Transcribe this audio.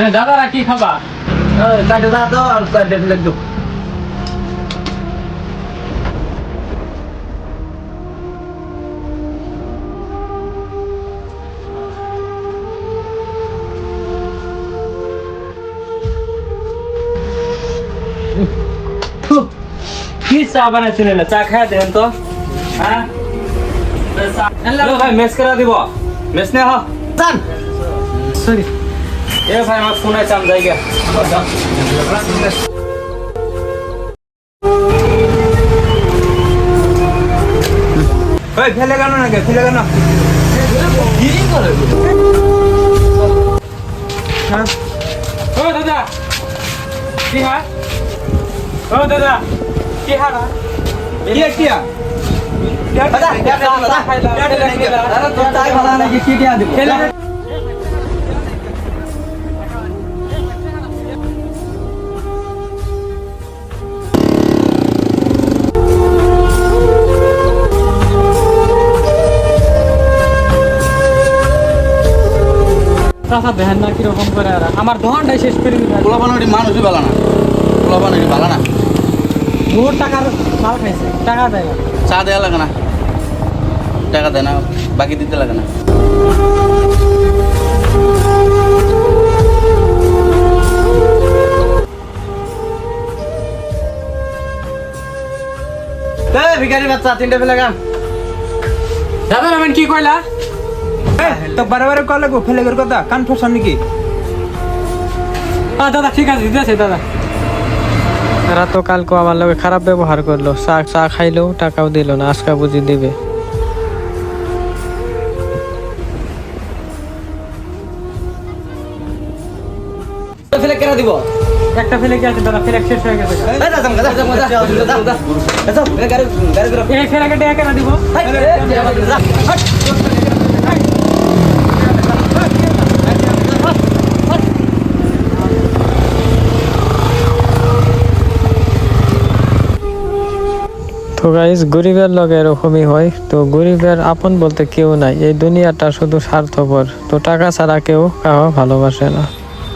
হ্যাঁ দাদারা কি খাবা? চারটে দাও দাও আর চারটে প্লেট দাও। কি চা বানাইছিলেন? চা খাই দেন তো। হ্যাঁ? হ্যালো ভাই মেস করে দিব। মেস নে হ। জান সরি। এ ভাই আমার ফোন আছে আমি যাই ফেলে কেন নাকি ফেলে কেন ও দাদা কি হ্যাঁ ও দাদা কি হ্যাঁ কি কিয়া দাদা দাদা তোর চাই ভালো নাকি কি দিয়া দিব চাচা দেখেন না কীরকম করে আর? আমার দোকানটাই শেষ করে দিল পোলা বানাটি মানুষই ভালো না। পোলা ভালো না। বহুত টাকার মাল খাইছে টাকা দেয় না। চা দেওয়া লাগে না। টাকা দেয় না বাকি দিতে লাগে না। ভিখারি বাচ্চা তিনটে ফেলে গান দাদা রামেন কি কইলা? তো বারে বারে কল লাগবো ফেলে কথা কান ফসন নাকি হ্যাঁ দাদা ঠিক আছে দিতেছে দাদা এরা তো কালকে আমার লগে খারাপ ব্যবহার করল চা চা খাইলেও টাকাও দিল না আজকা বুঝি দিবে ফেলে কেন দিব একটা ফেলে কি আছে দাদা ফেলে শেষ হয়ে গেছে এই দিব তো গাইজ গরিবের লগে এরকমই হয়। তো গরিবের আপন বলতে কেউ নাই। এই দুনিয়াটা শুধু স্বার্থপর। তো টাকা ছাড়া কেউ কাউ ভালোবাসে না।